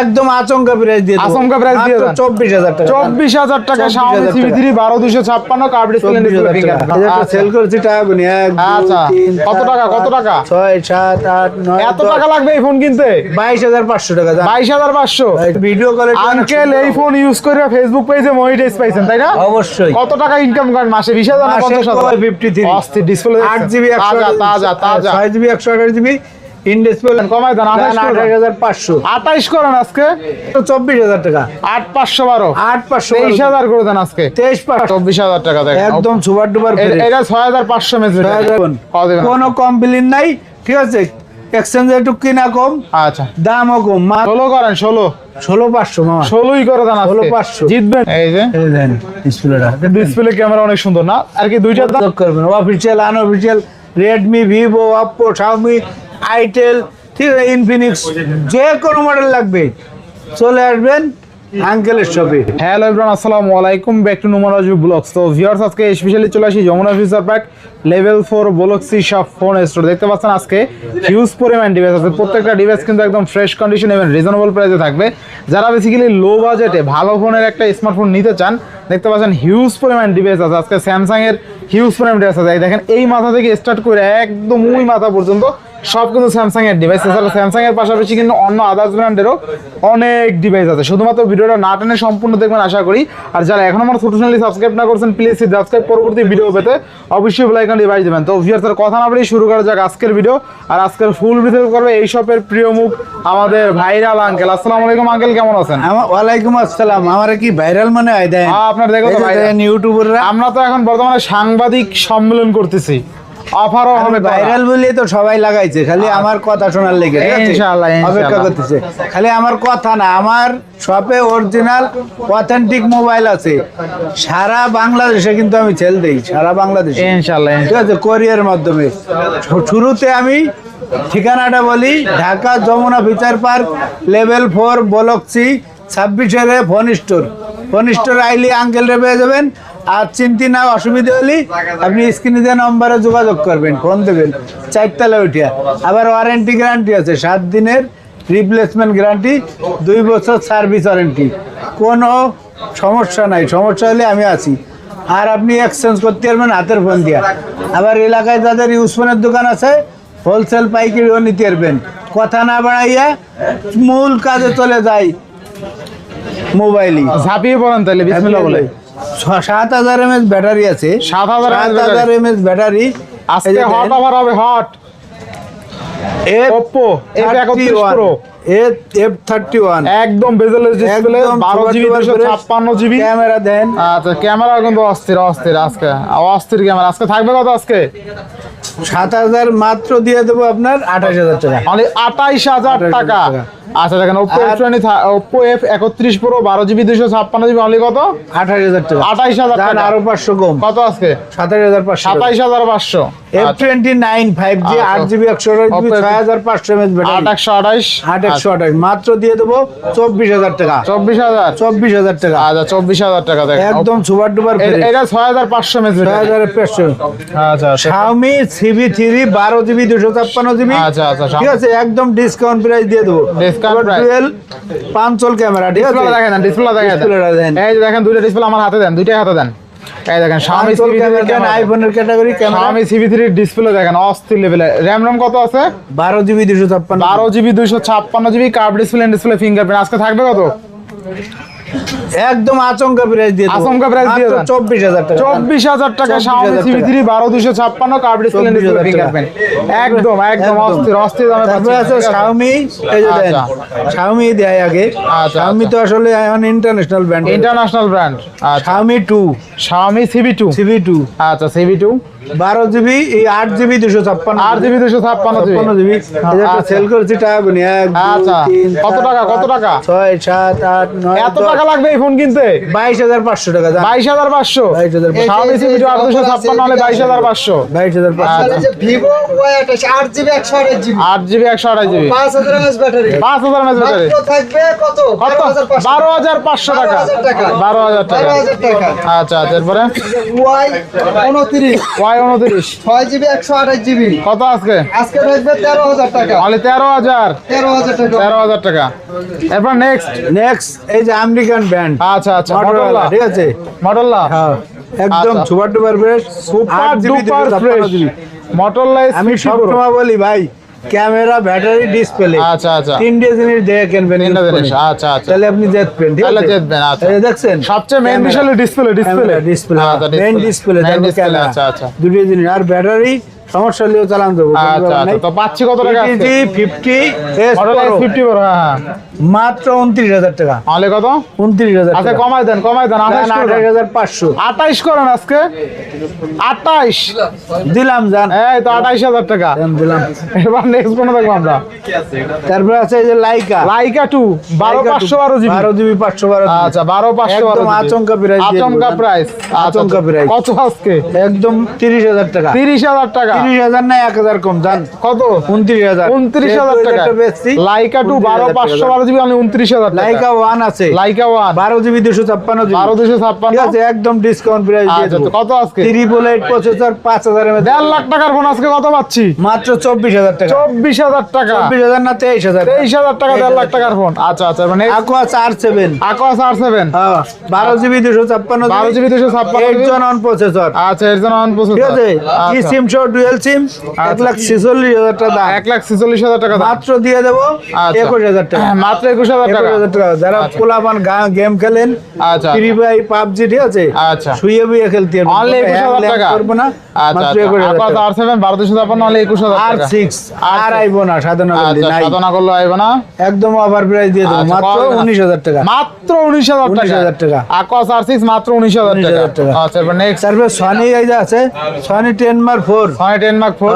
একদম আচমকা প্রাইস দিয়ে আচমকা প্রাইস দিয়ে 24000 টাকা। 24000 টাকা Xiaomi সেল আচ্ছা। টাকা কত টাকা? কত টাকা? 6 7 8 9 এত টাকা লাগবে এই ফোন কিনতে? 22500 টাকা 22500 ভিডিও কলে আঙ্কেল এই ফোন ইউজ করে ফেসবুক পেজে মনিটাইজ পাইছেন তাই না? অবশ্যই। কত টাকা ইনকাম করেন মাসে? বিশ হাজার 50000 53 অস্থির ডিসপ্লে 8GB 100 তাজা তাজা 6GB 128GB ইনডিসপ্লে কমপ্লেন নাই। ঠিক আছে? একটু কিনা কম আচ্ছা। দামও কম। মা ষোলো করেন ষোলো। ষোলো পাঁচশো ষোলোই করে দেন ষোলো পাঁচশো। জিতবেন। এই যে ডিসপ্লে ক্যামেরা অনেক সুন্দর না? আর কি দুইটা করবেন। Official unofficial Redmi Vivo Oppo Xiaomi itel, ঠিক আছে ইনফিনিক্স যে কোনো মডেল লাগবে। চলে আসবেন ব্যাক টু আজকে স্পেশালি চলে আসি লেভেল ফোর ফোন দেখতে পাচ্ছেন আজকে হিউজ ডিভাইস আছে। প্রত্যেকটা ডিভাইস কিন্তু একদম ফ্রেশ কন্ডিশন এবং রিজনেবল থাকবে। যারা বেসিক্যালি লো বাজেটে ভালো ফোনের একটা স্মার্টফোন নিতে চান, দেখতে পাচ্ছেন হিউজ পরিমাণ ডিভাইস আছে। আজকে স্যামসাং এর হিউজ পরিমাণ ডিভাইস আছে। দেখেন, এই মাথা থেকে স্টার্ট করে একদম ওই মাথা পর্যন্ত সব কিন্তু স্যামসাং এর ডিভাইস এছাড়া স্যামসাং এর পাশাপাশি কিন্তু অন্য আদার্স ব্র্যান্ডেরও অনেক ডিভাইস আছে। শুধুমাত্র ভিডিওটা না টেনে সম্পূর্ণ দেখবেন আশা করি। আর যারা এখন আমার ছোট চ্যানেলটি সাবস্ক্রাইব না করছেন প্লিজ সাবস্ক্রাইব পরবর্তী ভিডিও পেতে অবশ্যই বেল আইকন ডিভাইস দেবেন। তো ভিউয়ার্স আর কথা না বলেই শুরু করা যাক আজকের ভিডিও আর আজকের ফুল ভিডিও করবে এই শপের প্রিয় মুখ আমাদের ভাইরাল আঙ্কেল আসসালামু আলাইকুম আঙ্কেল কেমন আছেন? ওয়ালাইকুম আসসালাম। আমার কি ভাইরাল মানে হয় দেন? হ্যাঁ, আপনার দেখো। ইউটিউবাররা আমরা তো এখন বর্তমানে সাংবাদিক সম্মেলন করতেছি। অফারও হবে ভাইরাল বলে তো সবাই লাগাইছে খালি আমার কথা শোনার লেগে ইনশাআল্লাহ। অপেক্ষা করতেছে। খালি আমার কথা না আমার শপে অরিজিনাল অথেন্টিক মোবাইল আছে। সারা বাংলাদেশে কিন্তু আমি সেল দেই সারা বাংলাদেশে। ইনশাআল্লাহ ঠিক আছে? কোরিয়ার মাধ্যমে। শুরুতে আমি ঠিকানাটা বলি Dhaka Jamuna future park level four বলকসি ছাব্বিশের ফোন স্টোর ফোন স্টোর আইলি আঙ্কেল রে পেয়ে যাবেন। আর চিন্তি না অসুবিধা হলে আপনি স্ক্রিনে দেওয়া নম্বরে যোগাযোগ করবেন ফোন দেবেন। চারতলা উঠিয়া। আবার ওয়ারেন্টি গ্যারান্টি আছে সাত দিনের রিপ্লেসমেন্ট গ্যারান্টি দুই বছর সার্ভিস ওয়ারেন্টি কোনো সমস্যা নাই সমস্যা হলে আমি আছি। আর আপনি এক্সচেঞ্জ করতে পারবেন হাতের ফোন দিয়া। আবার এলাকায় যাদের ইউজ ফোনের দোকান আছে হোলসেল পাইকারিও নিতে পারবেন। কথা না বাড়াইয়া মূল কাজে চলে যায় মোবাইলই। ঝাঁপিয়ে পড়েন তাহলে বিসমিল্লাহ বলে। সাত হাজার এমএচ ব্যাটারি আছে। 7,000 সাত হাজার এমএচ ব্যাটারি। আজকে হট হবে hot Oppo F31 Pro F thirty one একদম বেজেলের ডিসপ্লে বারো জিবি ছাপ্পান্ন জিবি ক্যামেরা দেন। আচ্ছা ক্যামেরা কিন্তু অস্থির অস্থির আজকে। অস্থির ক্যামেরা আজকে থাকবে কত আজকে? সাত হাজার মাত্র দিয়ে দেবো আপনার আঠাশ হাজার টাকা। অনলি আঠাইশ হাজার 28,000 টাকা। টাকা। আচ্ছা দেখেন ছাপ্পান্ন জিবি অনলি কত? আঠাশ হাজার টাকা। আঠাইশ হাজার যান টাকা। আরও পাঁচশো কম। কত আজকে? ব্যাটারি একশো আঠাইশ আট একশো আঠাশ। মাত্র দিয়ে দেবো চব্বিশ হাজার টাকা। চব্বিশ হাজার। চব্বিশ হাজার টাকা। আচ্ছা চব্বিশ হাজার টাকা দেখেন। একদম সুপার ডুপার এটা ছয় হাজার পাঁচশো মেজ ছয় হাজার পাঁচশো। আচ্ছা জিবি দুশো ছাপ্পান্ন জিবি। আচ্ছা, আচ্ছা, ঠিক আছে একদম ডিসকাউন্ট প্রাইস দিয়ে দেবো। পাঁচল ক্যামেরা ডিসপ্লে দেখেন ডিসপ্লে দেখেন। দেখেন। এই যে দেখেন দুইটা ডিসপ্লে আমার হাতে দেন দুইটাই হাতে দেন। এই দেখেন Xiaomi ক্যামেরা আইফোনের category camera Xiaomi CV3 display দেখেন অস্থির লেভেলে র্যাম রম কত আছে? বারো জিবি দুশো ছাপ্পান্ন। বারো জিবি দুইশো ছাপ্পান্ন GB curve display display fingerprint আজকে থাকবে কত? একদম আচমকা প্রাইস দিয়ে আচমকা price দিয়ে মাত্র দেন। চব্বিশ হাজার টাকা চব্বিশ হাজার টাকা 24,000 Xiaomi টাকা। CV3 বারো দুইশো ছাপ্পান্ন কার্ভ ডিসপ্লে 24,000। ফিঙ্গারপ্রিন্ট একদম একদম। অস্থির অস্থির দামে তারপরে আছে। শাওমি এই যে দেন আচ্ছা। শাওমি দেয় আগে আচ্ছা, শাওমি তো আসলে এখন ইন্টারন্যাশনাল ব্র্যান্ড ইন্টারন্যাশনাল ব্র্যান্ড আচ্ছা Xiaomi two Xiaomi CV2 C V two CV2 বারো জিবি এই আট জিবি দুশো ছাপ্পান্ন আট জিবি দুশো ছাপ্পান্ন জিবি। ছাপ্পান্ন জিবি। আচ্ছা। সেল করেছি টাকা গুনি এক আচ্ছা। কত টাকা, কত টাকা? ছয় সাত আট নয় এত টাকা লাগবে এই ফোন কিনতে? বাইশ হাজার পাঁচশো টাকা দাম বাইশ হাজার পাঁচশো? 22,500 Xiaomi CV2 আট দুশো ছাপ্পান্ন হলে বাইশ হাজার পাঁচশো। বাইশ হাজার পাঁচশো। আচ্ছা। ভিভো ওয়াই আঠাশ আট জিবি একশো আঠাশ জিবি। আট জিবি একশো আঠাশ জিবি। পাঁচ হাজার এমএস ব্যাটারি। পাঁচ হাজার মেজ ব্যাটারি। থাকবে কত? কত? বারো হাজার পাঁচশো। টাকা। 12,000 টাকা। বারো হাজার টাকা। আচ্ছা আচ্ছা এরপরে? ওয়াই উনত্রিশ। ছয় উনত্রিশ ছয় জিবি একশো আঠাশ জিবি। কত আজকে? আজকে থাকবে তেরো হাজার টাকা। তেরো হাজার। তেরো হাজার টাকা। তেরো হাজার টাকা। এরপর নেক্সট নেক্সট এই যে আমেরিকান ব্যান্ড। আচ্ছা আচ্ছা ঠিক আছে? হ্যাঁ একদম আচ্ছা। Super duper fresh super duper fresh Motorola আমি সবসময় বলি ভাই ক্যামেরা ব্যাটারি ডিসপ্লে আচ্ছা আচ্ছা। তিনটে জিনিস দেখে কিনবেন তিনটা জিনিস, আচ্ছা, আচ্ছা। তাহলে আপনি দেখবেন ঠিক আছে? জিতবেন, আচ্ছা। এই দেখছেন সবচেয়ে মেইন বিষয় হলো ডিসপ্লে ডিসপ্লে ডিসপ্লে আচ্ছা, মেইন ডিসপ্লে ক্যামেরা। আচ্ছা, আচ্ছা। দুটো জিনিস আর ব্যাটারি সমস্যা হলেও চালান দেবো আচ্ছা আচ্ছা। তো পাচ্ছি কত টাকা ফিফটি ফিফটি হ্যাঁ হ্যাঁ। মাত্র উনত্রিশ হাজার টাকা। অনলি কত? উনত্রিশ হাজার আচ্ছা কমাই দেন কমাই দেন আঠাশ হাজার পাঁচশো। আঠাইশ করেন আজকে? আঠাইশ দিলাম জান। এই তো আঠাইশ হাজার টাকা। দিলাম। এবার নেক্সট কোন দেখব আমরা। তারপরে আছে এই যে লাইকা লাইকা টু বারো পাঁচশো বারো জিবি। বারো জিবি পাঁচশো বারো আচ্ছা বারো পাঁচশো বারো আচমকা দিয়ে আচমকা প্রাইস আচমকা price। কত আজকে? একদম তিরিশ হাজার টাকা। তিরিশ হাজার টাকা। তিরিশ হাজার না এক হাজার কম জান। কত? উনত্রিশ হাজার। উনত্রিশ হাজার টাকা। লাইকা টু বারো পাঁচশো বারো জিবি আমি উনত্রিশ হাজার লাইকা ওয়ান আছে। লাইকা ওয়ান বারো জিবি দুশো ছাপ্পান্ন বারো দুশো ছাপ্পান্ন। আছে একদম ডিসকাউন্ট প্রাইস আচ্ছা কত আজকে? ট্রিপল এইট প্রসেসর পাঁচ হাজার দেড় লাখ টাকার ফোন আজকে কত পাচ্ছি? মাত্র চব্বিশ হাজার টাকা। চব্বিশ হাজার টাকা। চব্বিশ হাজার না তেইশ হাজার। তেইশ হাজার টাকা দেড় লাখ টাকার ফোন আচ্ছা আচ্ছা মানে aqua চার সেভেন আকোয়াস আর সেভেন বারো জিবি দুশো ছাপ্পান্ন বারো জিবি দুশো ছাপ্পান্ন এইট জন অন প্রসেসর আচ্ছা জন্য অন ঠিক আছে? কি সিম সহ ডুয়েল সিম এক লাখ ছেচল্লিশ হাজার টাকা দাম। এক লাখ ছেচল্লিশ হাজার টাকা মাত্র দিয়ে দেবো আচ্ছা। একুশ হাজার টাকা। মাত্র একুশ হাজার টাকা। টাকা। যারা আচ্ছা। পোলাপান গেম খেলেন আচ্ছা। ফ্রি ফায়ার পাবজি ঠিক আছে? আচ্ছা। শুয়ে বুয়ে খেলতে। অনলি একুশ হাজার টাকা। করব না আচ্ছা মাত্র একুশ হাজার টাকা। আর সেভেন বারো দুশো ছাপ্পান্ন অনলি একুশ হাজার আর সিক্স আর আইবো না সাধারণ আচ্ছা সাধনা করলে আইব না। একদম অফার প্রাইস দিয়ে দেবো আচ্ছা, মাত্র উনিশ হাজার টাকা। মাত্র উনিশ হাজার টাকা। 19,000 টাকা। আকোয়াস আর সিক্স মাত্র উনিশ হাজার টাকা। টাকা। আচ্ছা নেক্সট তারপরে সনি এই আছে সনি টেন মার ফোর ছয় টেন মার্ক ফোর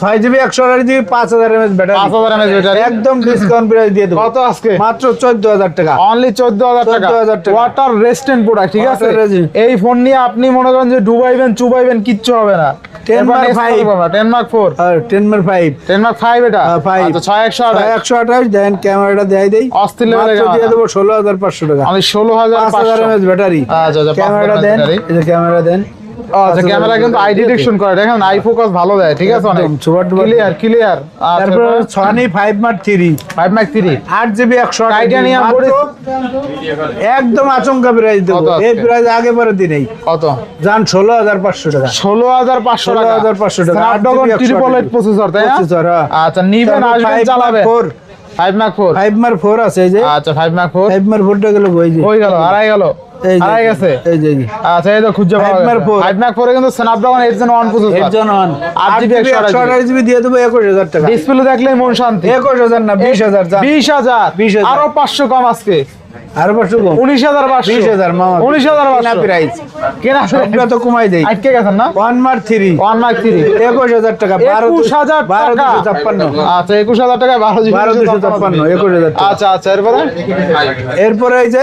ছয় জিবি একশো আঠাশ জিবি পাঁচ হাজার এমএচ পাঁচ ব্যাটারি হাজার এমএচ ব্যাটারি একদম ডিসকাউন্ট প্রাইস দিয়ে দেবো। কত আজকে? মাত্র চোদ্দ হাজার টাকা। অনলি চোদ্দ হাজার টাকা। 14,000 টাকা। ওয়াটার রেস্টেন্ট প্রোডাক্ট ঠিক আছে? এই ফোন নিয়ে আপনি মনে করেন যে ডুবাইবেন চুবাইবেন কিচ্ছু হবে না। 10 mark five। Ten mark four আর ten mark five ten mark five এটা ফাইভ আচ্ছা ছয় একশো আঠাশ। একশো আঠাশ দেন ক্যামেরাটা দেয় দেই। অস্থির দিয়ে দেবো ষোলো হাজার পাঁচশো টাকা। আমি ষোলো হাজার পাঁচ হাজার এমএচ ব্যাটারি ক্যামেরাটা দেন। ক্যামেরা দেন। আচ্ছা ক্যামেরা কিন্তু আই ডিটেকশন করে। দেখেন আই ফোকাস ভালো দেয় ঠিক আছে অনেক। ক্লিয়ার ক্লিয়ার তারপর Sony five mark three five mark three আট জিবি একশো Titanium একদম আচমকা প্রাইস দেবো? এই প্রাইস আগে পরে দিনেই কত? হাজার পাঁচশো টাকা। ষোলো হাজার পাঁচশো টাকা। 16,500 টাকা। Snapdragon 8GB triple eight processor তাই না? Processor, হ্যাঁ। আচ্ছা নিবেন আসবেন চালাবেন। Four five mark four five mark four আছে এই যে। আচ্ছা ফাইভ মার্ক ফোর ফাইভ মার ফোরটা গেল ওই হয়ে গেল আড়াই গেল। এই গেছে? এই যে আচ্ছা এই তো খুঁজে পাওয়া গেছে। four। ফাইভ কিন্তু স্ন্যাপড্রাগন এইট জেন ওয়ানের প্রসেসর জন্য অন আট আট GB জিবি একশো আঠাশ জিবি দিয়ে দেবো একুশ হাজার টাকা। ডিসপ্লে দেখলেই মন শান্তি। একুশ হাজার না বিশ হাজার যান বিশ হাজার। 20,000 আরও পাঁচশো কম আজকে। আরও পাঁচশো কম। উনিশ হাজার পাঁচশো। বিশ হাজার মামা উনিশ হাজার কেনা প্রাইস কেনা সবটা তো কমাই দেই। আটকে গেছেন না? ওয়ান মার থ্রি ওয়ান মার্ক থ্রি একুশ হাজার টাকা বারো একুশ হাজার বারো দুশো ছাপ্পান্ন। আচ্ছা একুশ হাজার টাকা বারো জিবি বারো দুশো ছাপ্পান্ন। একুশ হাজার টাকা। আচ্ছা আচ্ছা এরপরে? এরপরে এই যে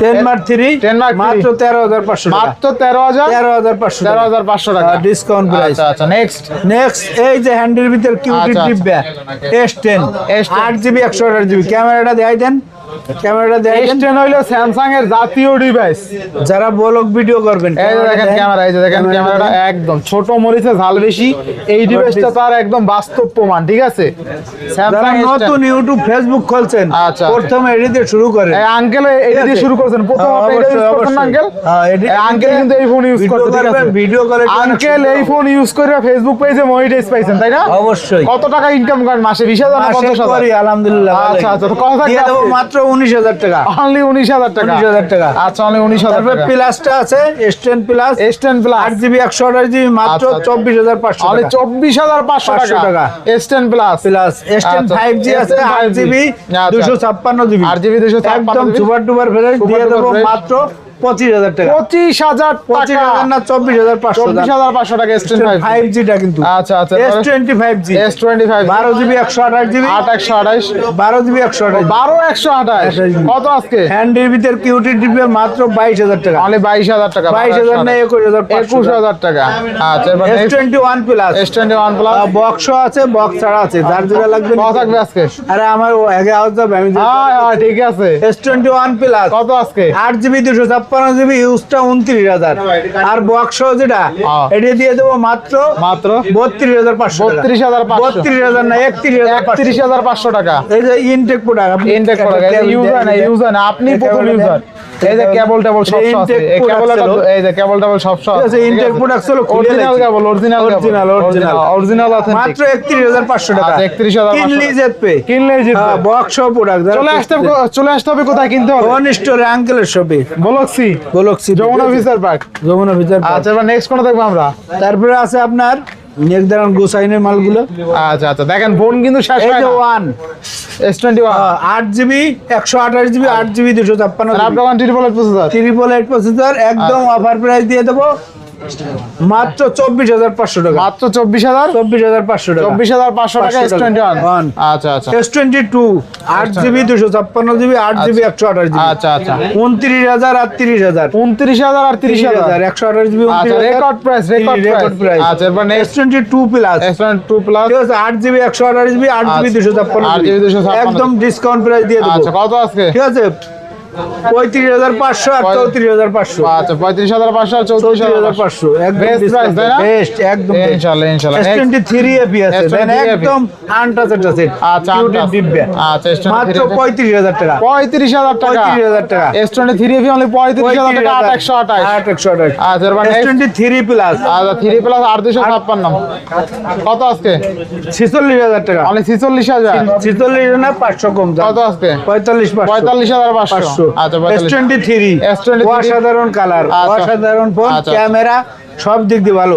টেন থ্রি 10 Mark মাত্র তেরো হাজার পাঁচশো মাত্র তেরো হাজার? তেরো হাজার পাঁচশো তেরো হাজার পাঁচশো টাকা। ডিসকাউন্ট প্রাইস আচ্ছা নেক্সট নেক্সট এই যে হ্যান্ডের ভিতর কিউটি এস টেন S10 আট জিবি একশো আঠাশ জিবি ক্যামেরাটা দেখাই দেন। ক্যামেরাটা এক্সটেন হইল স্যামসাং এর জাতীয় ডিভাইস যারা ব্লগ ভিডিও করবেন এই দেখেন ক্যামেরা এই দেখেন ক্যামেরাটা একদম ছোট মরিচে ঝাল বেশি। এই ডিভাইসটা তার একদম বাস্তব প্রমাণ ঠিক আছে? স্যামসাং নতুন ইউটিউব ফেসবুক খুলছেন আচ্ছা। প্রথমে এডি দিয়ে শুরু করেন। আঙ্কেল এটা দিয়ে শুরু করছেন। প্রথম হ্যাঁ, আপনি এটা ইউজ করছেন আঙ্কেল হ্যাঁ, আঙ্কেল কিন্তু এই ফোন ইউজ ভিডিও করতে ঠিক আছে? ভিডিও করে আঙ্কেল এই ফোন ইউজ করে ফেসবুক পেজে মনিটাইজ পাইছেন তাই না? অবশ্যই। কত টাকা ইনকাম করেন মাসে? বিশ হাজার না মাসে পঞ্চাশ করি হাজার আলহামদুলিল্লাহ আচ্ছা, আচ্ছা, কত আজকে? মাত্র উনিশ হাজার টাকা। অনলি উনিশ হাজার টাকা। উনিশ হাজার টাকা। আচ্ছা অনলি উনিশ হাজার তারপরে প্লাসটা আছে S ten plus S ten plus আট জিবি একশো আঠাশ জিবি মাত্র আচ্ছা, আচ্ছা। চব্বিশ হাজার পাঁচশো অনলি চব্বিশ হাজার পাঁচশো 500 টাকা। টাকা। S ten plus plus S ten five G আছে আট জিবি। দুশো ছাপ্পান্ন জিবি আট জিবি দুশো একদম সুপার ডুপার ফ্রেশ দিয়ে দেবো মাত্র পঁচিশ হাজার টাকা। পঁচিশ হাজার পঁচিশ হাজার না চব্বিশ হাজার পাঁচশো চব্বিশ হাজার পাঁচশো টাকা এস ফাইভ ফাইভ জিটা কিন্তু। আচ্ছা আচ্ছা S twenty five G S twenty five বারো জিবি একশো আঠাশ জিবি। আট একশো আঠাইশ বারো জিবি একশো আঠাশ বারো একশো আঠাশ। কত আজকে? হ্যান্ডের ভিতর কিউটি টিপে মাত্র বাইশ হাজার টাকা। অনলি বাইশ হাজার টাকা। বাইশ হাজার না একুশ হাজার একুশ হাজার টাকা। আচ্ছা S twenty one plus S twenty one plus box আছে বক্স ছাড়া আছে। যার যেটা লাগবে থাকবে আজকে? আরে আমার আগে আওয়াজ যাবে আমি হ্যাঁ হ্যাঁ ঠিক আছে। এস টোয়েন্টি ওয়ান প্লাস কত আজকে? আট জিবি দুশো ছাপ্পান্ন জিবি ইউজটা উনত্রিশ হাজার। আর বক্স যেটা হ্যাঁ। এটা দিয়ে দেবো মাত্র মাত্র? বত্রিশ হাজার পাঁচশো বত্রিশ হাজার বত্রিশ হাজার না একত্রিশ হাজার হাজার পাঁচশো টাকা। এই যে ইনটেক প্রোডাক্ট ইনটেক করা ইউজার না ইউজার না আপনি প্রথম ইউজার এই যে কেবল টেবল সব আছে। এই যে কেবল টেবল সব সব আছে, intake product ছিল, অরিজিনাল কেবল original Original, original। Original authentic মাত্র একত্রিশ হাজার পাঁচশো টাকা। আচ্ছা, 31,500 কিনলি জেতপে কিনলেই জিতবে। বক্স প্রোডাক্ট চলে আসতে চলে আসতে হবে কোথায় কিনতে হবে? ওয়ান স্টোরে আঙ্কেলের শপে বলছি বলছি যমুনা ফিচার পার্ক যমুনা ভিতর আচ্ছা এবার নেক্সট কোন দেখব আমরা? তারপরে আছে আপনার নেক দাঁড়ান গোসাইনের মালগুলো। আচ্ছা আচ্ছা দেখেন ফোন কিন্তু শেষ হয় না। ওয়ান এস টোয়েন্টি ওয়ান আট জিবি একশো আঠাশ জিবি আট জিবি দুশো ছাপ্পান্ন triple eight processor triple eight processor একদম অফার প্রাইস দিয়ে দেবো। মাত্র চব্বিশ হাজার পাঁচশো টাকা। মাত্র চব্বিশ হাজার? চব্বিশ হাজার পাঁচশো টাকা। চব্বিশ হাজার পাঁচশো টাকা এস টোয়েন্টি ওয়ান আচ্ছা আচ্ছা। এস টোয়েন্টি টু আট জিবি দুশো ছাপ্পান্ন জিবি আট জিবি একশো আঠাশ জিবি। আচ্ছা আচ্ছা। উনত্রিশ হাজার আর তিরিশ হাজার। উনত্রিশ হাজার আর তিরিশ হাজার একশো আঠাশ জিবি আচ্ছা record price record record price আচ্ছা এবার S twenty two plus S twenty two plus ঠিক আছে আট জিবি একশো আঠাশ জিবি আট জিবি আচ্ছা। দুশো ছাপ্পান্ন 8 GB 256 একদম ডিসকাউন্ট প্রাইস দিয়ে দেবো। আচ্ছা কত আজকে ঠিক আছে পঁয়ত্রিশ হাজার পাঁচশো আর চৌত্রিশ হাজার পাঁচশো। আচ্ছা পঁয়ত্রিশ হাজার পাঁচশো আর চৌত্রিশ চৌত্রিশ হাজার পাঁচশো? বেস্ট একদম। টোয়েন্টি থ্রি এপি আছে S23 দেন FE একদম আনটাচেড আছে। আচ্ছা, আচ্ছা, মাত্র পঁয়ত্রিশ হাজার টাকা। পঁয়ত্রিশ হাজার টাকা। পঁয়ত্রিশ হাজার টাকা। S twenty three FE only পঁয়ত্রিশ হাজার টাকা আট একশো আঠাশ। আট একশো আঠাশ। আচ্ছা এস টোয়েন্টি থ্রি প্লাস আচ্ছা থ্রি প্লাস আট দুশো ছাপ্পান্ন। কত আজকে? ছেচল্লিশ হাজার টাকা। অনলি ছিচল্লিশ হাজার। ছেচল্লিশ না পাঁচশো কম কত আজকে? পঁয়তাল্লিশ পঁয়তাল্লিশ হাজার পাঁচশো। আচ্ছা এস পঁয়তাল্লিশ টোয়েন্টি থ্রি S23 অসাধারণ কালার আচ্ছা। অসাধারণ ফোন আচ্ছা। ক্যামেরা সব দিক দিয়ে ভালো।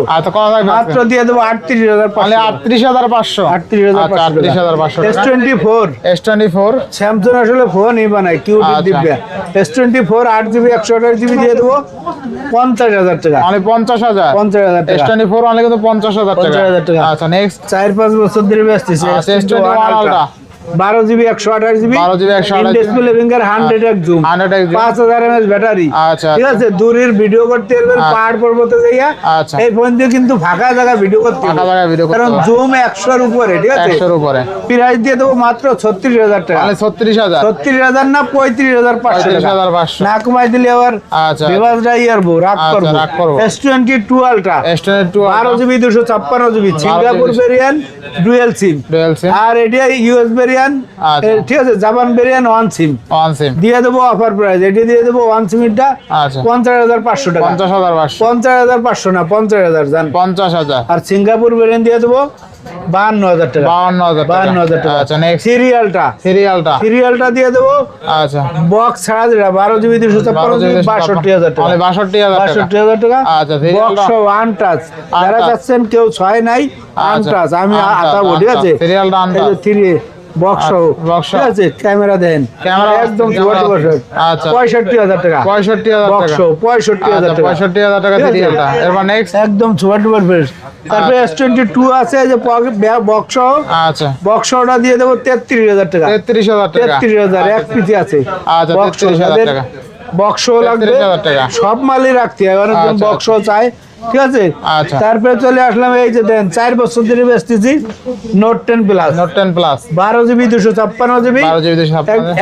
মাত্র দিয়ে দেবো আটত্রিশ হাজার আটত্রিশ হাজার পাঁচশো। আটত্রিশ হাজার আটত্রিশ হাজার পাঁচশো S twenty four S twenty four Samsung আসলে ফোনই বানায় কিউটি আচ্ছা। দিব্যা। এস টোয়েন্টি ফোর আট জিবি একশো আঠাশ জিবি দিয়ে দেবো পঞ্চাশ হাজার টাকা। অনলি পঞ্চাশ হাজার। পঞ্চাশ হাজার এস টাকা টোয়েন্টি ফোর কিন্তু পঞ্চাশ হাজার টাকা। 50,000 টাকা। আচ্ছা নেক্সট চার পাঁচ বছর ধরে ব্যস্ত S21 Ultra। বারো জিবি একশো আঠাশ GB 12 GB 128 display finger hundred এক জুম 100 এক zoom। পাঁচ হাজার এমএস ব্যাটারি। আচ্ছা, ঠিক আছে দূরের ভিডিও করতে পারবেন আচ্ছা। পাহাড় পর্বতে যাইয়া। আচ্ছা। এই ফোন দিয়ে কিন্তু ফাঁকা জায়গা ভিডিও করতে ফাঁকা video করতে কারণ। জুম একশোর উপরে ঠিক আছে? একশোর উপরে। প্রাইস দিয়ে দেবো মাত্র ছত্রিশ হাজার টাকা। অনলি ছত্রিশ হাজার। ছত্রিশ হাজার না পঁয়ত্রিশ হাজার পাঁচশো হাজার পাঁচশো। না কমাই দিলে আবার আচ্ছা। রাগ আচ্ছা, করব। রাগ করব। S twenty two ultra S twenty two বারো জিবি দুশো ছাপ্পান্ন GB Singapore variant dual SIM dual SIM আর এটা ইউএস ভেরিয়ান আচ্ছা। ঠিক আছে Japan variant one SIM one SIM দিয়ে দেবো অফার প্রাইস এটি দিয়ে দেবো ওয়ান সিমিটটা আচ্ছা। পঞ্চাশ হাজার পাঁচশো টাকা। পঞ্চাশ হাজার পঞ্চাশ হাজার পাঁচশো না পঞ্চাশ হাজার জান। পঞ্চাশ হাজার। আর সিঙ্গাপুর ভেরিয়ান দিয়ে দেবো বাহান্ন হাজার টাকা। বাউন্ন হাজার বাহান্ন হাজার টাকা। আচ্ছা নেক্সট সিরিয়ালটা। সিরিয়ালটা। সিরিয়ালটা দিয়ে দেবো আচ্ছা। বক্স ছাড়া যেটা বারো জিবি দুশো ছাপ্পান্ন জিবি বাষট্টি হাজার টাকা। বাষট্টি হাজার টাকা। বাষট্টি হাজার টাকা। আচ্ছা, বক্স ওয়ান টাচ যারা। কেউ ছয় নাই আন আচ্ছা, টাচ আমি আতাবো ঠিক আছে? থ্রি বক্স আচ্ছা, ঠিক আছে ক্যামেরা দেন। ক্যামেরা একদম camera বছর আচ্ছা। পঁয়ষট্টি হাজার টাকা। পঁয়ষট্টি হাজার বক্স পঁয়ষট্টি হাজার আচ্ছা টাকা। পঁয়ষট্টি হাজার টাকা সিরিয়ালটা এরপর নেক্সট একদম বছর তারপরে এস টোয়েন্টি টু আছে যে বক্স আচ্ছা। বক্সটা দিয়ে দেবো তেত্রিশ হাজার টাকা। তেত্রিশ হাজার তেত্রিশ হাজার এক পিসি আছে। আচ্ছা, বক্স 33,000 টাকা। বক্স লাগবে সব মালই রাখতে হয় অনেকজন আচ্ছা, বক্স চায় ঠিক আছে? আচ্ছা। তারপরে চলে আসলাম এই যে দেন চার বছর ধরে বেচতেছি Note ten plus Note ten plus বারো জিবি দুশো ছাপ্পান্ন জিবি।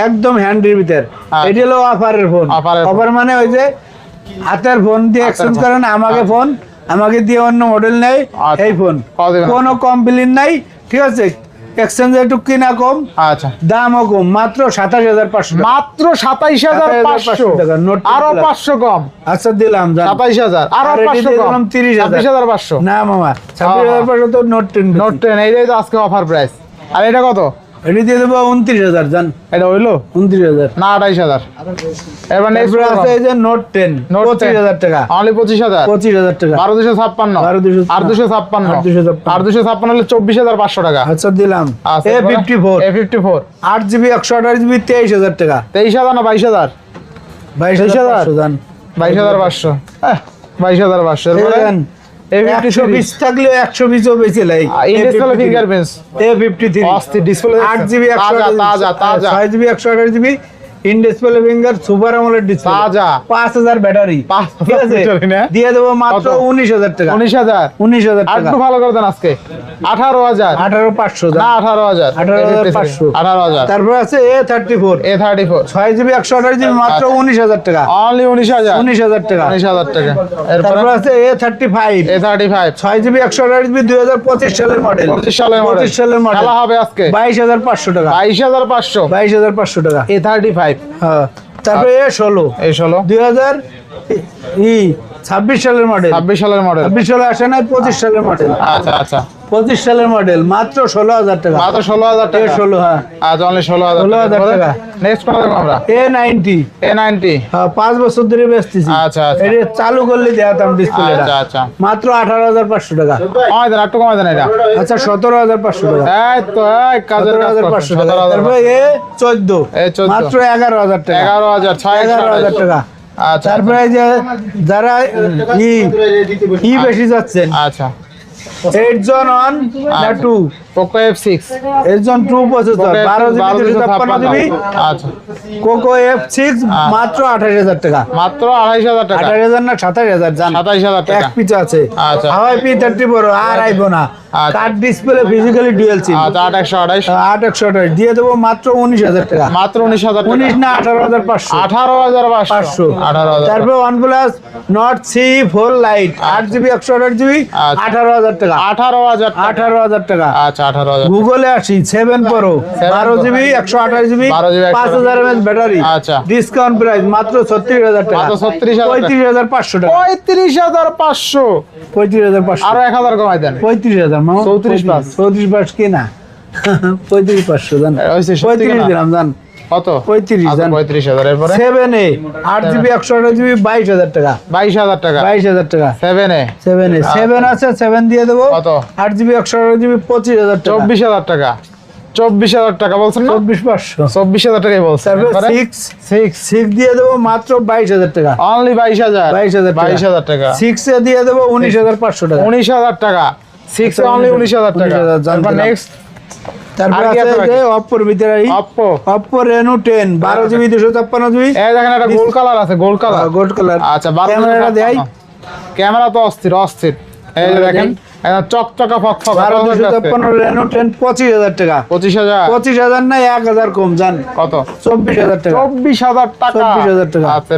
একদম হ্যান্ডির ভিতর। আচ্ছা। এটি হলো অফারের ফোন অফার মানে ওই যে হাতের ফোন দিয়ে এক্সচেঞ্জ। করেন আমাকে ফোন আমাকে দিয়ে অন্য মডেল নেই। এই ফোন কোনো কমপ্লেন নাই ঠিক আছে? এক্সচেঞ্জ একটু কিনা কম আচ্ছা। দামও কম মাত্র সাতাশ হাজার পাঁচশো মাত্র সাতাইশ হাজার পাঁচশো Note আরও পাঁচশো কম। আচ্ছা দিলাম। সাতাইশ হাজার। আরও পাঁচশো কম। তিরিশ 30,000 হাজার পাঁচশো। না মামা। ছাব্বিশ হাজার পাঁচশো তো নোট টেন নোট টেন এইটাই তো আজকে অফার প্রাইস আর এটা কত? এটি দিয়ে দেবো উনত্রিশ হাজার জান। এটা হইল? উনত্রিশ হাজার। না আঠাইশ হাজার। এবার এরপরে আছে এই যে নোট টেন পঁচিশ 10 হাজার টাকা। অনলি পঁচিশ হাজার? পঁচিশ হাজার টাকা। বারো দুশো ছাপ্পান্ন। 12,256 আর দুশো ছাপ্পান্ন। আর 256 আর দুশো ছাপ্পান্ন হলে চব্বিশ হাজার পাঁচশো টাকা। আচ্ছা দিলাম। A fifty four A fifty four আট জিবি একশো আঠাশ জিবি তেইশ হাজার টাকা। তেইশ হাজার না বাইশ হাজার? বাইশ 23,000 হাজার পাঁচশো বাইশ হাজার পাঁচশো। বাইশ হাজার পাঁচশো। একশো বিশ থাকলেও একশো বিশও বেঁচে লাই এ ফিফটি থ্রি ডিসপ্লে আট জিবি একশো তাজা তাজা তাজা। ছয় জিবি একশো আঠাশ GB in display finger super আমলের ডিসপ্লে তাজা। পাঁচ হাজার ব্যাটারি। পাঁচ ঠিক আছে? দিয়ে দেবো মাত্র কত? উনিশ হাজার টাকা। উনিশ হাজার? উনিশ হাজার আর টাকা। একটু ভালো করে দেন আজকে। আঠারো হাজার। আঠারো পাঁচশো না আঠারো হাজার। 18,500 আঠারো হাজার তারপর আছে A thirty four A thirty four ছয় জিবি একশো আঠাশ জিবি মাত্র উনিশ হাজার টাকা। অনলি উনিশ হাজার। উনিশ হাজার টাকা। উনিশ হাজার টাকা। এরপরে? তারপর আছে A thirty five A thirty five ছয় জিবি একশো আঠাশ জিবি দুই হাজার পঁচিশ সালের মডেল পঁচিশ সালের মডেল পঁচিশ সালের মডেল খেলা হবে আজকে। বাইশ হাজার পাঁচশো টাকা। বাইশ হাজার পাঁচশো। বাইশ হাজার পাঁচশো টাকা। এ থার্টি ফাইভ হ্যাঁ। তারপরে এ ষোলো। এই ষোলো। দুই হাজার ই ছাব্বিশ সালের মডেল ছাব্বিশ সালের মডেল ছাব্বিশ সালে আসে নাই পঁচিশ সালের মডেল আচ্ছা আচ্ছা। পঁচিশ সালের মডেল মাত্র ষোলো হাজার টাকা। মাত্র ষোলো হাজার টাকা। ষোলো হ্যাঁ। আচ্ছা অনলি ষোলো হাজার 16,000 টাকা। নেক্সট কোন আমরা। এ নাইনটি। এ নাইনটি হ্যাঁ পাঁচ বছর ধরে বেচতেছি। আচ্ছা, আচ্ছা। এটা চালু করলে দেখাতাম ডিসপ্লেটা আচ্ছা আচ্ছা। মাত্র আঠারো হাজার পাঁচশো টাকা। কমাই দেন একটু কমাই দেন এটা। আচ্ছা সতেরো হাজার পাঁচশো টাকা। এই তো এই কাজের হাজার পাঁচশো টাকা। তারপরে এ চোদ্দ। এ 14 মাত্র এগারো হাজার টাকা। এগারো হাজার ছয় এগারো হাজার টাকা। আচ্ছা। তারপরে যে যারা ই বেশি যাচ্ছেন আচ্ছা। এইট জন অন না two Poco F six eight gen two processor বারো জিবি ছাপ্পান্ন জিবি। আচ্ছা। কোকো এফ সিক্স মাত্র আঠাশ হাজার টাকা। মাত্র আড়াইশ হাজার টাকা। আঠাশ হাজার না সাতাশ হাজার জান। সাতাইশ হাজার এক পিচ আছে। আচ্ছা। হাওয়াই পি থার্টি ফোর আর আইবো না। Cut display physically dual SIM আচ্ছা 8128 8128 দিয়ে দেব মাত্র 19000 টাকা। মাত্র 19000 হাজার 19 না 18500 18500 18500 তারপর OnePlus Nord 3 ফুল লাইট 8GB 128GB 18000 টাকা। 18000 হাজার টাকা। আচ্ছা 18000 গুগলে আসি 7 Pro 12GB 128GB 5000 mAh battery আচ্ছা। ডিসকাউন্ট প্রাইস মাত্র 36000 টাকা। পঁয়ত্রিশ হাজার পাঁচশো টাকা। 35500 35500 আরও 1000 কমাই দেন। 35000 চৌত্রিশ পাঁচ। চৌত্রিশ পাঁচ কেনা। পঁয়ত্রিশ পাঁচশো জান। পঁয়ত্রিশ গ্রাম জান। কত? পঁয়ত্রিশ আচ্ছা, পঁয়ত্রিশ হাজার। এরপরে? সেভেন এ আট জিবি একশো আঠাশ জিবি বাইশ হাজার টাকা। বাইশ হাজার টাকা। বাইশ হাজার টাকা। সেভেন এ সেভেন এ সেভেন আছে সেভেন দিয়ে দেবো। কত? আট জিবি একশো আঠাশ জিবি পঁচিশ হাজার চব্বিশ হাজার টাকা। চব্বিশ হাজার টাকা বলছেন চব্বিশ পাঁচশো। চব্বিশ হাজার টাকাই বলছেন। সিক্স সিক্স সিক্স দিয়ে দেবো মাত্র বাইশ হাজার টাকা। অনলি বাইশ হাজার। বাইশ হাজার বাইশ হাজার টাকা। সিক্স এ দিয়ে দেবো উনিশ হাজার পাঁচশো টাকা। উনিশ হাজার টাকা। সিক্স অনলি উনিশ হাজার টাকা তারপর নেক্সট তারপর আছে যে অপ্পোর ভিতরে অপ্পো অপ্পো রেনো টেন বারো জিবি দুশো ছাপ্পান্ন জিবি। এই দেখেন একটা গোল্ড কালার আছে গোল্ড কালার গোল্ড কালার আচ্ছা বারো ক্যামেরাটা দেয় ক্যামেরা তো অস্থির অস্থির। এই দেখেন। দেই। চকচকা ফকফক বারো দুশো ছাপ্পান্ন রেনো টেন পঁচিশ হাজার টাকা। পঁচিশ হাজার? পঁচিশ হাজার না এক হাজার কম জান। কত? চব্বিশ হাজার টাকা। চব্বিশ হাজার টাকা। 24,000 টাকা। আচ্ছা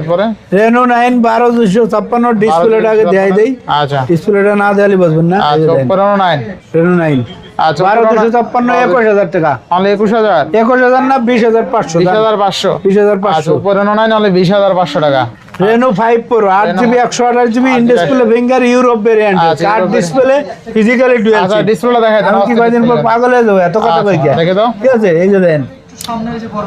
রেনো নাইন বারো দুশো ছাপ্পান্ন ডিসপ্লেটা আগে দেয় দেই। আচ্ছা। ডিসপ্লেটা না বসবেন আচ্ছা নাইন। রেনো। নাইন। আচ্ছা বারো দুশো ছাপ্পান্ন একুশ হাজার টাকা। একুশ হাজার? একুশ হাজার না বিশ হাজার পাঁচশো বিশ হাজার পাঁচশো। বিশ হাজার আচ্ছা পাঁচশো পনেরো নাইন অনলি বিশ হাজার পাঁচশো টাকা। রেনো ফাইভ প্রো আট Reno- জিবি একশো আঠাশ জিবি ইন আচ্ছা। ডিসপ্লে ফিঙ্গার ইউরোপ ভেরিয়েন্ট আচ্ছা, Europe ডিসপ্লে ফিজিক্যালি ডুয়েল আচ্ছা ডিসপ্লে দেখাই দেন আমি কি কয়দিন পর পাগল হয়ে যাব এত কথা আচ্ছা, কই গিয়া? দেখে দাও। ঠিক আছে এই যে দেন।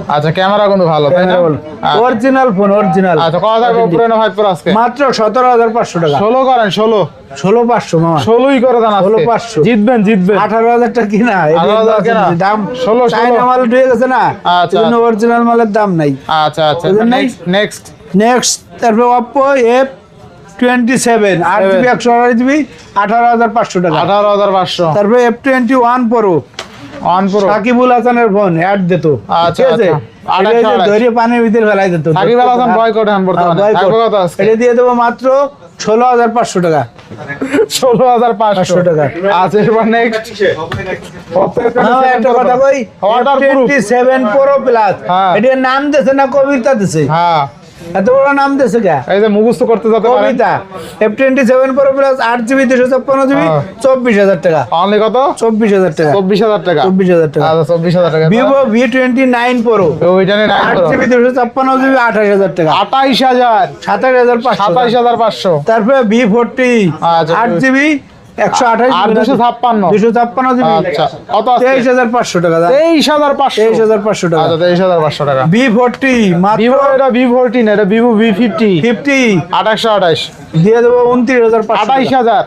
আচ্ছা ক্যামেরা কিন্তু ভালো তাই না? আচ্ছা। অরিজিনাল ফোন অরিজিনাল আচ্ছা কত থাকবে পুরনো ফাইভ প্রো আজকে? মাত্র সতেরো হাজার পাঁচশো টাকা। ষোলো করেন ষোলো। ষোলো পাঁচশো মামা। ষোলোই করে দেন ষোলো আজকে পাঁচশো। জিতবেন জিতবেন। আঠারো হাজার টাকা কিনা 18,000 কেনা। দাম ষোলো, চাইনা ষোলো। মাল ঢুকে গেছে না। আচ্ছা। অরিজিনাল মালের দাম নাই। আচ্ছা আচ্ছা। নেক্সট নেক্সট তারপরে অপ্পো এফ টোয়েন্টি সেভেন আট জিবি একশো আঠাশ জিবি আঠারো হাজার পাঁচশো টাকা। আঠারো হাজার পাঁচশো। তারপরে F twenty one Pro Pro Sakibul হাসানের ফোন অ্যাড দিত আচ্ছা, আছে? আচ্ছা। এটা আঠাশশো হচ্ছে আঠাশ। ধরে পানির ভিতরে ফেলাই দিত সাকিব আল হাসান বয়কট হন বর্তমানে। হ্যাঁ, এটা দিয়ে দেবো মাত্র ষোলো হাজার পাঁচশো টাকা। ষোলো হাজার পাঁচশো। টাকা। আচ্ছা নেক্সট হ্যাঁ, একটা কথা কই টোয়েন্টি সেভেন প্রো প্লাস নাম দিছে না কবিতা দিছে? হ্যাঁ। এত বড় নাম দিছে কে? এই যে মুখস্থ করতে যেতে পারেন। কবিতা। F twenty seven Pro plus আট জিবি দুশো ছাপ্পান্ন জিবি হ্যাঁ। চব্বিশ হাজার টাকা। অনলি কত? চব্বিশ হাজার টাকা। চব্বিশ হাজার টাকা। চব্বিশ হাজার টাকা। আচ্ছা চব্বিশ হাজার টাকা। Vivo V twenty nine Pro ওইটা আট জিবি দুশো ছাপ্পান্ন জিবি আঠাশ হাজার টাকা। আঠাইশ হাজার। সাতাশ হাজার পাঁচশো। সাতাইশ হাজার পাঁচশো। তারপরে ভি ফোরটি আচ্ছা। আট জিবি দিয়ে দেবো উনত্রিশ হাজার আঠাইশ। হাজার।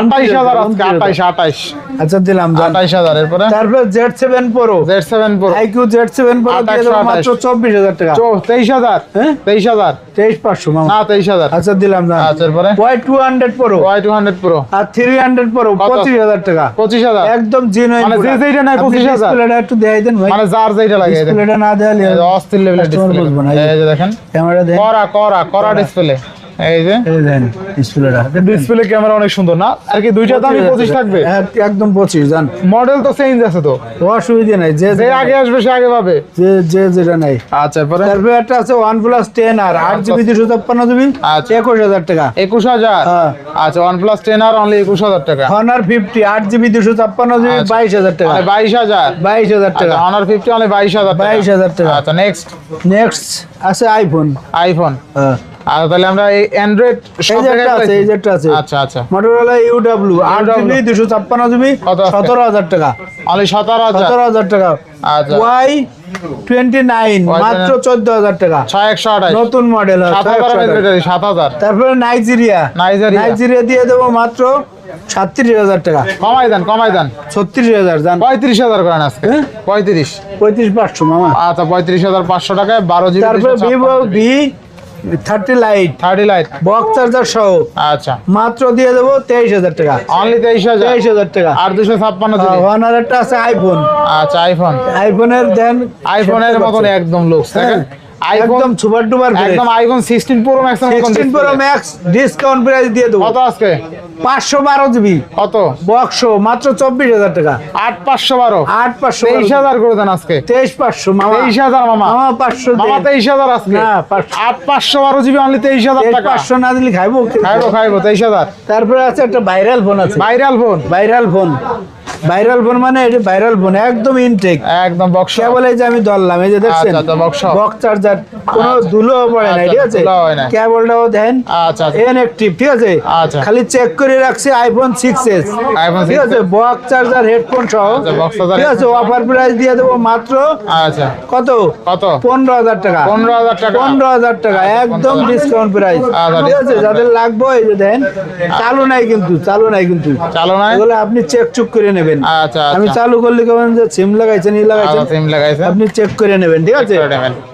আঠাইশ হাজার আঠাইশ আঠাইশ। আচ্ছা দিলাম আঠাইশ হাজার এরপরে? তারপরে Z seven Pro. Z seven Pro. IQOO Z seven Pro দিয়ে দেবো মাত্র চব্বিশ হাজার টাকা। তেইশ হাজার। হ্যাঁ? তেইশ হাজার। তেইশ পাঁচশো না তেইশ হাজার। আচ্ছা দিলাম। আচ্ছা এরপরে? Y two hundred Pro. Y two hundred hundred Pro আর থ্রি হান্ড্রেড প্রো পঁচিশ হাজার টাকা। পঁচিশ হাজার? একদম জিনুইন মানে যে 25,000 ডিসপ্লেটা একটু দেয় দেন ভাই। মানে যার যেটা লাগে ডিসপ্লেটা না এই অস্থির লেভেলের ডিসপ্লে এই যে। দেখেন। ক্যামেরা করা করা করা ডিসপ্লে এই যে? ডিসপ্লেটা ডিসপ্লে ক্যামেরা অনেক সুন্দর। না আর কি দুইটা দামই পঁচিশ থাকবে? এক- একদম পঁচিশ জান। মডেল তো চেঞ্জ আছে তো। অসুবিধা নাই যে যে আগে আসবে সে আগে পাবে। যে যে যেটা নাই। আচ্ছা তারপরে একটা আছে ছাপ্পান্ন জিবি আচ্ছা। একুশ হাজার টাকা। একুশ হাজার? হ্যাঁ। আচ্ছা টেন আর অনলি একুশ হাজার টাকা। ছাপ্পান্ন জিবি আচ্ছা। বাইশ হাজার টাকা। মানে বাইশ হাজার? বাইশ হাজার টাকা। অনার ফিফটি অনলি বাইশ হাজার টাকা। 22,000 টাকা। আচ্ছা নেক্সট নেক্সট আছে আইফোন আইফোন আর তাহলে আমরা এই অ্যান্ড্রয়েড আছে এই যে একটা আছে। আচ্ছা আচ্ছা। মোটরোলা ইউডব্লিউ আট জিবি দুশো ছাপ্পান্ন জিবি কত আছে? সতেরো হাজার টাকা। অনলি সতেরো হাজার। সতেরো হাজার টাকা। আচ্ছা। ওয়াই টোয়েন্টি নাইন Y29 মাত্র চোদ্দ হাজার টাকা। ছয় একশো আঠাশ। নতুন মডেল সাত হাজার ব্যাটারি সাত হাজার। তারপরে নাইজেরিয়া নাইজেরিয়া। নাইজেরিয়া দিয়ে দেবো মাত্র সাতত্রিশ হাজার টাকা। কমাই দেন কমাই দেন। ছত্রিশ হাজার জান। পঁয়ত্রিশ হাজার করেন আজকে। হ্যাঁ? পঁয়ত্রিশ। পঁয়ত্রিশ পাঁচশো মামা। আচ্ছা পঁয়ত্রিশ হাজার পাঁচশো টাকায় বারো জিবি তারপরে Vivo V thirty lite thirty lite box charger সহ আচ্ছা। মাত্র দিয়ে দেবো তেইশ হাজার টাকা। অনলি তেইশ হাজার? তেইশ হাজার টাকা। আর দুশো ছাপ্পান্ন ওয়ান একটা আছে আইফোন আচ্ছা আইফোন আইফোনের দেন আইফোনের মতন একদম লুক দেখেন? আইফোন একদম সুপার ডুপার একদম iPhone sixteen Pro Max sixteen Pro Max discount price দিয়ে দেবো। কত আজকে? পাঁচশো বারো জিবি কত? বক্সো মাত্র চব্বিশ হাজার টাকা। আট পাঁচশো বারো। আট পাঁচশো তেইশ হাজার করে দেন আজকে। তেইশ পাঁচশো মামা। তেইশ হাজার মামা। মামা পাঁচশো মামা দেন। তেইশ হাজার আজকে। না পাঁচশো। আট পাঁচশো বারো জিবি অনলি তেইশ হাজার তেইশ টাকা। পাঁচশো না দিলে খাইবো খাইবো খাইবো তেইশ হাজার। তারপরে আছে একটা ভাইরাল ফোন আছে। Viral phone viral phone viral phone মানে এটা ভাইরাল ফোন একদম ইনটেক একদম বক্স কেবল এই যে আমি ধরলাম এই যে দেখছেন? আচ্ছা, আচ্ছা, বক্স চার্জার কোনো ধুলো পড়ে না আচ্ছা, ঠিক আছে? কেবলটাও দেন। আচ্ছা আচ্ছা। এন একটিভ ঠিক আছে? আচ্ছা। খালি চেক করে রাখছি আইফোন সিক্স এস iPhone ঠিক আছে? বক্স চার্জার হেডফোন সহ। আচ্ছা, ঠিক আছে? অফার প্রাইস দিয়ে দেবো মাত্র আচ্ছা। কত? কত? পনেরো হাজার টাকা। পনেরো হাজার টাকা। পনেরো হাজার টাকা। একদম ডিসকাউন্ট প্রাইস আচ্ছা, ঠিক আছে? যাদের লাগবে এই যে দেন। চালু নাই কিন্তু চালু নাই কিন্তু। চালু নাই? এগুলো আপনি চেক চুক করে নেবেন। আচ্ছা আমি আচ্ছা চালু করলে কেমন যে সিম লাগাইছেন ই লাগাইছেন? সিম লাগাইছে আপনি চেক করে নেবেন ঠিক আছে?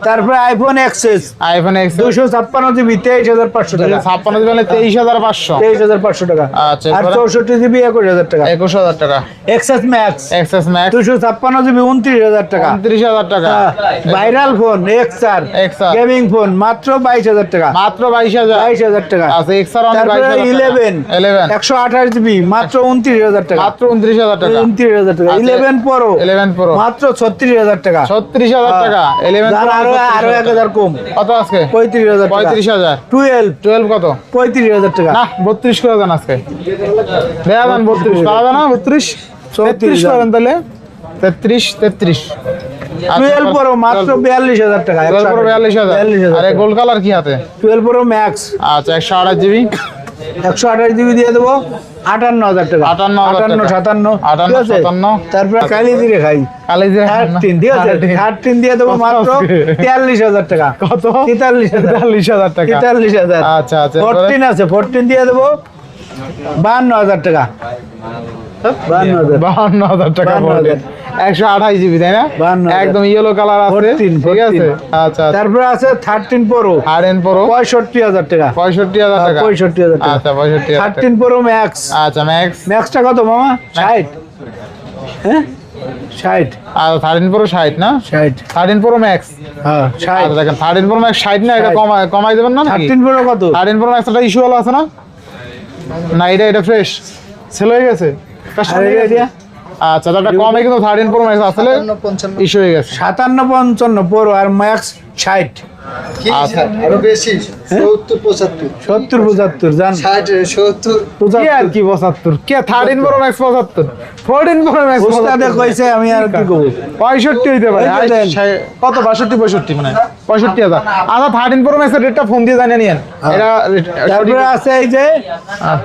তারপরে আইফোন এক্সেস আইফোন এক্স দুশো ছাপ্পান্ন জিবি তেইশ হাজার পাঁচশো টাকা। ছাপ্পান্ন জিবি তেইশ হাজার পাঁচশো। তেইশ হাজার পাঁচশো টাকা। আচ্ছা, আর এরপরে? চৌষট্টি জিবি একুশ হাজার টাকা। একুশ হাজার টাকা। এক্সেস ম্যাক্স এক্সএস ম্যাক্স দুশো ছাপ্পান্ন জিবি উনত্রিশ হাজার টাকা। উনত্রিশ হাজার টাকা। Viral phone XR XR gaming phone মাত্র বাইশ হাজার টাকা। মাত্র বাইশ হাজার। বাইশ হাজার টাকা। আচ্ছা হাজার ইলেভেন ইলেভেন একশো আঠাশ জিবি মাত্র উনত্রিশ হাজার টাকা। মাত্র উনত্রিশ হাজার টাকা। টাকা আচ্ছা, প্রো। প্রো। মাত্র টাকা। টাকা। আরও আরও কম। কত আজকে? কত? টাকা। না বত্রিশ করে দেন আজকে। দেয়া দেন বত্রিশ। পাওয়া না? বত্রিশ? তেত্রিশ দেন। করেন তাহলে। তেত্রিশ তেত্রিশ। টুয়েলভ প্রো মাত্র বিয়াল্লিশ হাজার টাকা টুয়েলভ প্রো বিয়াল্লিশ হাজার। আরে গোল্ড কালার কি হাতে? টুয়েলভ প্রো ম্যাক্স আচ্ছা একশো আঠাশ জিবি একশো আঠাশ জিবি দিয়ে দেবো আটান্ন হাজার টাকা। আটান্ন আটান্ন সাতান্ন ঠিক আছে? তারপরে কালি দিয়ে খাই। কালি যে থার্টিন ঠিক আছে? থার্টিন দিয়ে দেবো মাত্র আজকে? তিয়াল্লিশ হাজার টাকা। কত? তেতাল্লিশ তেতাল্লিশ হাজার টাকা। তেতাল্লিশ হাজার। আচ্ছা আচ্ছা। ফোরটিন আছে ফোরটিন দিয়ে দেবো বাহান্ন হাজার টাকা। বাহান্ন হাজার। বাহান্ন হাজার। টাকা। একশো আঠাশ জিবি তাই না? একদম ইয়েলো কালার আছে ঠিক আছে? আচ্ছা তারপরে আছে থার্টিন প্রো প্রো পঁয়ষট্টি হাজার টাকা। পঁয়ষট্টি হাজার টাকা। পঁয়ষট্টি হাজার আচ্ছা পঁয়ষট্টি থার্টিন প্রো ম্যাক্স আচ্ছা ম্যাক্স ম্যাক্সটা কত মামা? ষাট। হ্যাঁ? ষাট। আর থার্টিন প্রো ষাট না? ষাট। থার্টিন প্রো ম্যাক্স হ্যাঁ ষাট। আচ্ছা দেখেন থার্টিন প্রো ম্যাক্স ষাট না এটা 60 কমাই দেবেন না থার্টিন প্রো কত? থার্টিন প্রো ম্যাক্স একটা ইস্যু হলো আছে না? না এটা এটা ফ্রেশ সেল হয়ে গেছে? আচ্ছা তাহলে কমে কিন্তু থার্টিন প্রো ম্যাক্স আসলে ইস্যু হয়ে গেছে সাতান্ন পঞ্চান্ন প্রো আর ম্যাক্স ষাট। আরও বেশি সত্তর পঁচাত্তর। সত্তর পঁচাত্তর জান। সত্তর। কি আর কি পঁচাত্তর? কে থার্টিন প্রো ম্যাক্স পঁচাত্তর? ফোরটিন প্রো ম্যাক্স উস্তাদে কইছে আমি আর কি করব পঁয়ষট্টি হইতে পারে। এই তো আই, দেন। ছয়- কত? বাষট্টি পঁয়ষট্টি মানে পঁয়ষট্টি হাজার। আচ্ছা থার্টিন প্রো ম্যাক্সের রেটটা ফোন দিয়ে জানিয়ে নিয়েন। এটা তারপরে আছে এই যে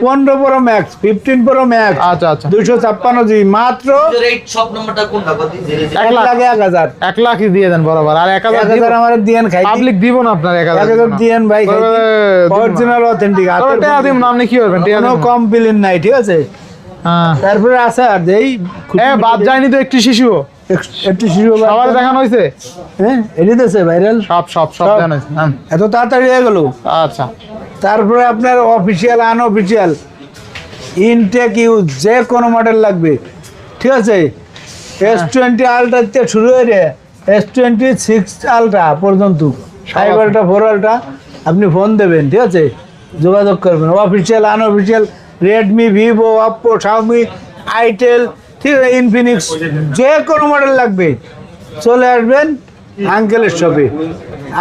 পনেরো Pro Max fifteen Pro Max আচ্ছা আচ্ছা। দুইশো ছাপ্পান্ন জিবি মাত্র সব নম্বরটা কোনটা? কত? ধীরে ধীরে এক লাখ। এক হাজার। এক লাখই দিয়ে দেন বরাবর। আর এক হাজার আমার দিয়েন খাই পাবলিক দিব না আপনার এক এক হাজার হাজার দিয়েন ভাই। অরিজিনাল অথেন্টিক তবে টেয়া দিব না, আপনি কি করবেন? কোনো কমপ্লেন নাই ঠিক আছে? হ্যাঁ। তারপরে আছে আর এই এ বাদ যায়নি তো একটি শিশু। একটু শিশু সবার দেখানো হয়েছে হ্যাঁ দেশে ভাইরাল সব সব সব। দেখানো হয়েছে হ্যাঁ। এত তাড়াতাড়ি হয়ে গেল। আচ্ছা। তারপরে আপনার অফিসিয়াল আনঅফিসিয়াল ইনটেক ইউজ যে কোনো মডেল লাগবে ঠিক আছে? এস টোয়েন্টি আলট্রাতে শুরু হয়ে এস টোয়েন্টি সিক্স আলট্রা পর্যন্ত। ফাইভ আলট্রা ফোর আলট্রা আপনি ফোন দেবেন ঠিক আছে? যোগাযোগ করবেন official unofficial Redmi Vivo Oppo Xiaomi itel ঠিক আছে ইনফিনিক্স যে কোনো মডেল লাগবে চলে আসবেন আঙ্কেলের শপে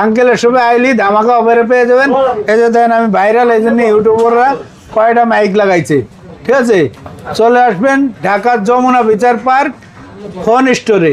আঙ্কেলের শপে আইলি ধামাকা অফারে পেয়ে যাবেন। এই যে দেখেন আমি ভাইরাল এই জন্য ইউটিউবাররা কয়টা মাইক লাগাইছে ঠিক আছে? চলে আসবেন ঢাকার যমুনা বিচার পার্ক ফোন স্টোরে